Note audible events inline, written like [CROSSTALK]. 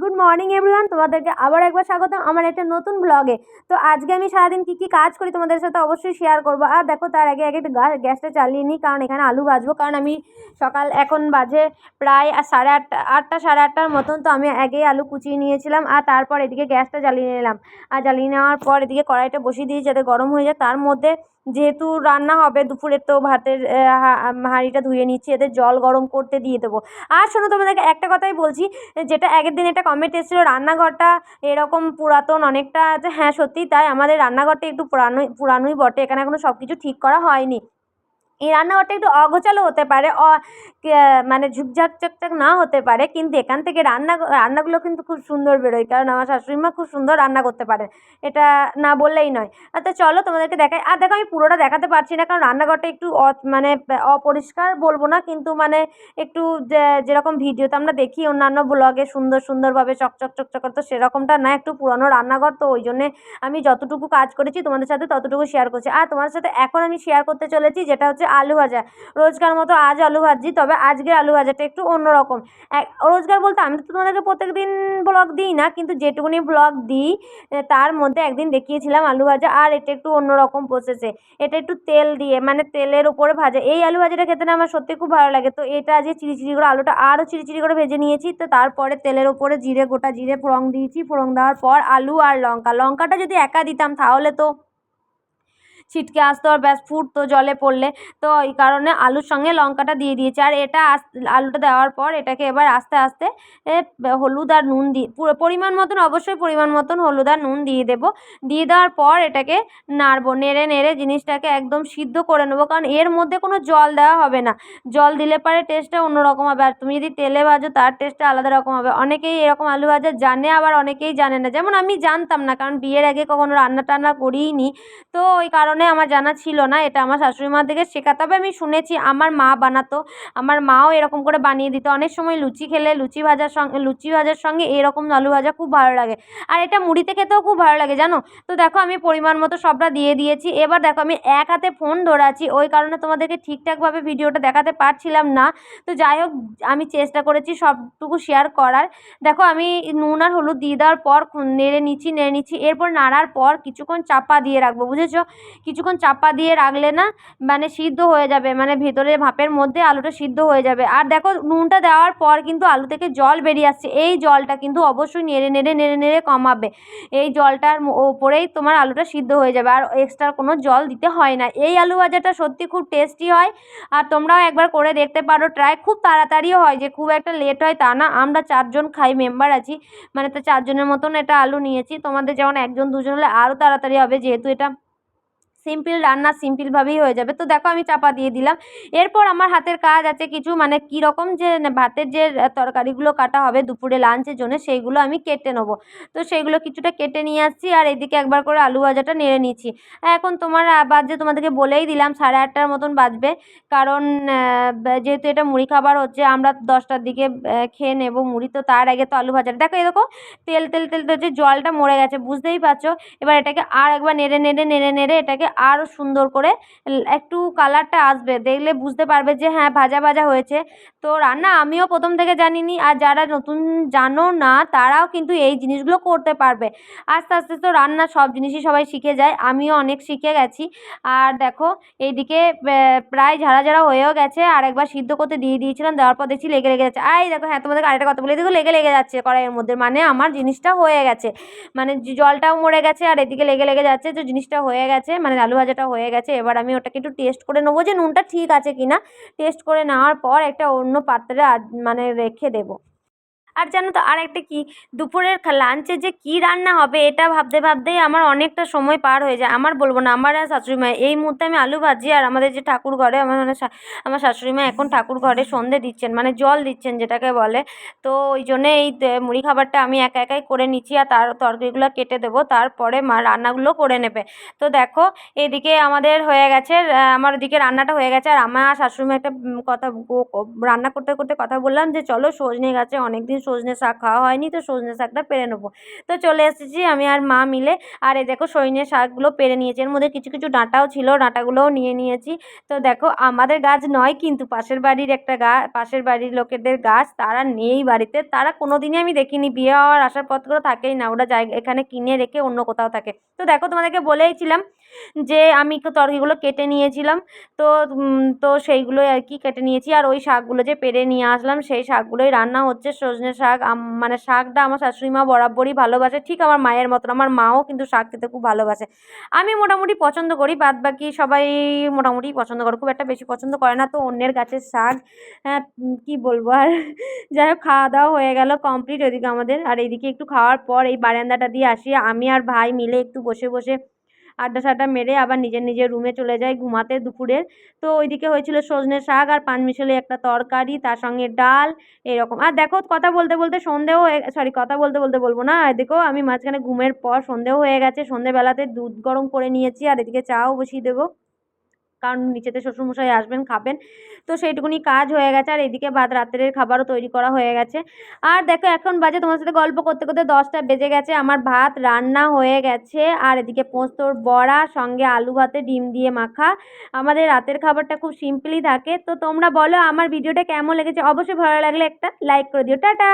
Good morning everyone তোমাদেরকে আবার একবার স্বাগতম আমার একটা নতুন ব্লগে তো আজকে আমি সারাদিন কী কী কাজ করি তোমাদের সাথে অবশ্যই শেয়ার করব। আর দেখো, তার আগে আগে একটু গ্যাসটা চালিয়ে নিই, কারণ এখানে আলু ভাজবো। কারণ আমি সকাল এখন বাজে প্রায় সাড়ে আটটা আটটা, সাড়ে আটটার মতন। তো আমি আগেই আলু কুচিয়ে নিয়েছিলাম, আর তারপর এদিকে গ্যাসটা জ্বালিয়ে নিলাম। আর জ্বালিয়ে নেওয়ার পর এদিকে কড়াইটা বসিয়ে দিয়েছি যাতে গরম হয়ে যায়। তার মধ্যে যেহেতু রান্না হবে দুপুরের তো ভাতের হাঁড়িটা ধুয়ে নিচ্ছি, এতে জল গরম করতে দিয়ে দেবো। আর শোনো, তোমাদেরকে একটা কথাই বলছি, যেটা আগের দিন একটা কমেন্ট এসেছিল, রান্নাঘরটা এরকম পুরাতন অনেকটা আছে হ্যাঁ সত্যি তাই, আমাদের রান্নাঘরটা একটু পুরানোই পুরানোই বটে, এখানে এখনও সব কিছু ঠিক করা হয়নি। এই রান্নাঘরটা একটু অগোছালো হতে পারে, অ মানে ঝুকঝাক চকচক না হতে পারে, কিন্তু এখান থেকে রান্না, রান্নাগুলো কিন্তু খুব সুন্দর বেরোয়, কারণ আমার শাশুড়ি মা খুব সুন্দর রান্না করতে পারে এটা না বললেই নয়। তো চলো তোমাদেরকে দেখাই, আর দেখো আমি পুরোটা দেখাতে পারছি না, কারণ রান্নাঘরটা একটু মানে অপরিষ্কার বলব না, কিন্তু মানে একটু যেরকম ভিডিওতে আমরা দেখি অন্যান্য ব্লগে সুন্দর সুন্দরভাবে চকচক চকচক তো সেরকমটা না, একটু পুরনো রান্নাঘর, তো ওই জন্যে আমি যতটুকু কাজ করেছি তোমাদের সাথে ততটুকু শেয়ার করছি। আর তোমাদের সাথে এখন আমি শেয়ার করতে চলেছি, যেটা হচ্ছে আলু ভাজা। রোজকার মতো আজ আলু ভাজি তবে আজকের আলু ভাজাটা একটু অন্যরকম। রোজকার বলতে আমি তো তোমাদেরকে প্রত্যেক দিন ব্লগ দিই না, কিন্তু যেটুকুনি ব্লগ দিই তার মধ্যে একদিন দেখিয়েছিলাম আলু ভাজা, আর এটা একটু অন্যরকম প্রসেসে এটা একটু তেল দিয়ে মানে তেলের উপরে ভাজা। এই আলু ভাজাটা খেতে না আমার সত্যি খুব ভালো লাগে। তো এটা আজকে চিরি করে আলুটা আরও চিরি করে ভেজে নিয়েছি, তো তারপরে তেলের উপরে জিরে, গোটা জিরে ফোড়ন দিয়েছি। ফোড়ন দেওয়ার পর আলু আর লঙ্কা। লঙ্কাটা যদি একা দিতাম, তাহলে তো ছিটকে আসতো আর ব্যাস ফুটতো জলে পড়লে। তো এই কারণে আলুর সঙ্গে লঙ্কাটা দিয়ে দিয়েছি। আর এটা আলুটা দেওয়ার পর এটাকে এবার আস্তে আস্তে হলুদ আর নুন দিয়ে, পুরো পরিমাণ মতন, অবশ্যই পরিমাণ মতন হলুদ আর নুন দিয়ে দেবো। দিয়ে দেওয়ার পর এটাকে নাড়বো, নেড়ে নেড়ে জিনিসটাকে একদম সিদ্ধ করে নেব। কারণ এর মধ্যে কোনো জল দেওয়া হবে না। জল দিলে পরে টেস্টটা অন্যরকম হবে। আর তুমি যদি তেলে ভাজো, তার টেস্টটা আলাদা রকম হবে। অনেকেই এরকম আলু ভাজা জানে, আবার অনেকেই জানে না। যেমন আমি জানতাম না, কারণ বিয়ের আগে কখনো রান্না টান্না করিই নি তো ওই কারণে আমার জানা ছিল না, এটা আমার শাশুড়ি মা থেকে শেখা। তবে আমি শুনেছি, আমার মা বানাতো, আমার মাও এরকম করে বানিয়ে দিত। অনেক সময় লুচি খেলে লুচি ভাজার সঙ্গে, লুচি ভাজার সঙ্গে এরকম আলু ভাজা খুব ভালো লাগে। আর এটা মুড়িতে খেতেও খুব ভালো লাগে, জানো? তো দেখো, আমি পরিমাণ মতো সবটা দিয়ে দিয়েছি। এবার দেখো, আমি এক হাতে ফোন ধরে আছি ওই কারণে তোমাদেরকে ঠিকঠাকভাবে ভিডিওটা দেখাতে পারছিলাম না। তো যাই হোক, আমি চেষ্টা করেছি সবটুকু শেয়ার করার। দেখো, আমি নুন আর হলুদ দিয়ে দেওয়ার পর নেড়ে নিচ্ছি নেড়ে নিচ্ছি। এরপর নাড়ার পর কিছুক্ষণ চাপা দিয়ে রাখব, বুঝেছ? কিছুক্ষণ চাপা দিয়ে রাখলে না মানে সিদ্ধ হয়ে যাবে মানে ভেতরে ভাপের মধ্যে আলুটা সিদ্ধ হয়ে যাবে। আর দেখো নুনটা দেওয়ার পর কিন্তু আলু থেকে জল বেরিয়ে আসছে। এই জলটা কিন্তু অবশ্যই নেড়ে নেড়ে নেড়ে নেড়ে কমাবে। এই জলটার ওপরেই তোমার আলুটা সিদ্ধ হয়ে যাবে। আর এক্সট্রা কোনো জল দিতে হয় না। এই আলু ভাজাটা সত্যি খুব টেস্টি হয়। আর তোমরাও একবার করে দেখতে পারো ট্রাই খুব তাড়াতাড়িও হয় যে খুব একটা লেট হয় তা না। আমরা চারজন খাই মেম্বার আছি। মানে তো চারজনের মতন এটা আলু নিয়েছি। তোমাদের যেমন একজন, দুজন হলে আরও তাড়াতাড়ি হবে। যেহেতু এটা সিম্পল রান্না সিম্পলভাবেই হয়ে যাবে। তো দেখো আমি চাপা দিয়ে দিলাম। এরপর আমার হাতের কাজ আছে কিছু মানে কীরকম যে ভাতের যে তরকারিগুলো কাটা হবে দুপুরে লাঞ্চের জন্য সেইগুলো আমি কেটে নেব। তো সেইগুলো কিছুটা কেটে নিয়ে আসছি আর এদিকে একবার করে আলু ভাজাটা নেড়ে নিচ্ছি। এখন তোমার বাজে তোমাদেরকে বলেই দিলাম সাড়ে আটটার মতন বাজবে। কারণ যেহেতু এটা মুড়ি খাবার হচ্ছে, আমরা দশটার দিকে খেয়ে নেব মুড়ি। তো তার আগে তো আলু ভাজাটা। দেখো দেখো, তেল তেল তেল তেল, যে জলটা মরে গেছে, বুঝতেই পারছ? এবার এটাকে আর একবার নেড়ে নেড়ে নেড়ে নেড়ে এটাকে আরও সুন্দর করে একটু কালারটা আসবে। দেখলে বুঝতে পারবে যে হ্যাঁ ভাজা ভাজা হয়েছে। তো রান্না আমিও প্রথম থেকে জানিনি। আর যারা নতুন জানো না, তারাও কিন্তু এই জিনিসগুলো করতে পারবে। আস্তে আস্তে তো রান্না সব জিনিসই সবাই শিখে যায়। আমিও অনেক শিখে গেছি। আর দেখো, এইদিকে প্রায় ঝাড়া ঝাড়া হয়েও গেছে। আর একবার সিদ্ধ করতে দিয়ে দিয়েছিলাম। দেওয়ার পর দেখছি লেগে লেগে যাচ্ছে। আই দেখো হ্যাঁ তোমাদেরকে আরেকটা কথা বলে দেখো, লেগে লেগে যাচ্ছে কড়াইয়ের মধ্যে। মানে আমার জিনিসটা হয়ে গেছে। মানে জলটাও মরে গেছে। আর এদিকে লেগে লেগে যাচ্ছে তো জিনিসটা হয়ে গেছে। মানে আলু ভাজাটা হয়ে গেছে। এবার আমি ওটাকে একটু টেস্ট করে নেব যে নুনটা ঠিক আছে কি না টেস্ট করে নেওয়ার পর একটা অন্য পাত্রে মানে রেখে দেবো। আর জানো তো আর একটা কি? দুপুরের লাঞ্চে যে কী রান্না হবে এটা ভাবতে ভাবতেই আমার অনেকটা সময় পার হয়ে যায়। আমার বলব না, আমার আর শাশুড়ি মা, এই মুহূর্তে আমি আলু ভাজি আর আমাদের যে ঠাকুর ঘরে, আমার মানে আমার শাশুড়ি মা এখন ঠাকুর ঘরে সন্ধে দিচ্ছেন মানে জল দিচ্ছেন যেটাকে বলে। তো ওই জন্যে এই মুড়ি খাবারটা আমি একা একাই করে নিচ্ছি আর তার, তরকারিগুলো কেটে দেবো, তারপরে মা রান্নাগুলো করে নেবে। তো দেখো, এদিকে আমাদের হয়ে গেছে আমার ওদিকে রান্নাটা হয়ে গেছে আর আমার শাশুড়ি মা একটা কথা রান্না করতে করতে কথা বললাম যে চলো সজনে গাছে অনেক দিন সজনে শাক খাওয়া হয়নি, তো সজনে শাকটা পেরে নেব। তো চলে এসেছি আমি আর মা মিলে। আর এই দেখো সজনে শাকগুলো পেরে নিয়েছি। এর মধ্যে কিছু কিছু ডাঁটাও ছিল, ডাঁটাগুলোও নিয়ে নিয়েছি। তো দেখো আমাদের গাছ নয় কিন্তু পাশের বাড়ির একটা গা, পাশের বাড়ির লোকেদের গাছ, তারা নেই বাড়িতে। তারা কোনো দিনই আমি দেখিনি। বিয়ে হওয়ার আসবাবপত্র থাকেই না। ওরা জায়গা, এখানে কিনে রেখে অন্য কোথাও থাকে। তো দেখো তোমাদেরকে বলেইছিলাম যে আমি একটু তরকারিগুলো কেটে নিয়েছিলাম। তো তো সেইগুলোই আর কি কেটে নিয়েছি। আর ওই শাকগুলো যে পেরে নিয়ে আসলাম, সেই শাকগুলোই রান্না হচ্ছে সজনে শাক মানে শাকটা আমার শাশুড়ি মা বরাবরই ভালোবাসে। ঠিক আমার মায়ের মতন, আমার মাও কিন্তু শাক খেতে খুব ভালোবাসে। আমি মোটামুটি পছন্দ করি, বাদ বাকি সবাই মোটামুটি পছন্দ করে, খুব একটা বেশি পছন্দ করে না। তো অন্যের গাছের শাক হ্যাঁ কী বলব আর? [LAUGHS] যাই হোক খাওয়া দাওয়া হয়ে গেল কমপ্লিট ওইদিকে আমাদের। আর এইদিকে একটু খাওয়ার পর এই বারান্দাটা দিয়ে আসি। আমি আর ভাই মিলে একটু বসে বসে আড্ডা সাড্ডা মেরে আবার নিজের নিজের রুমে চলে যায় ঘুমাতে দুপুরের তো ওইদিকে হয়েছিল সজনে শাক আর পাঁচমিশালি একটা তরকারি, তার সঙ্গে ডাল, এরকম। আর দেখো কথা বলতে বলতে সন্ধেও সরি কথা বলতে বলতে বলব না। এদিকেও আমি মাঝখানে ঘুমের পর সন্ধেও হয়ে গেছে, সন্ধেবেলাতে দুধ গরম করে নিয়েছি আর এদিকে চাও বসিয়ে দেবো। কারণ নিচেতে শ্বশুরমশাই আসবেন, খাবেন। তো সেইটুকুনি কাজ হয়ে গেছে, আর এদিকে ভাত রাত্রের খাবারও তৈরি করা হয়ে গেছে। আর দেখো, এখন বাজে তোমার সাথে গল্প করতে করতে দশটা বেজে গেছে, আমার ভাত রান্না হয়ে গেছে, আর এদিকে পোস্তর বড়া, সঙ্গে আলু ভাতে ডিম দিয়ে মাখা। আমাদের রাতের খাবারটা খুব সিম্পলি থাকে। তো তোমরা বলো, আমার ভিডিওটা কেমন লেগেছে? অবশ্যই ভালো লাগলে একটা লাইক করে দিও। টাটা!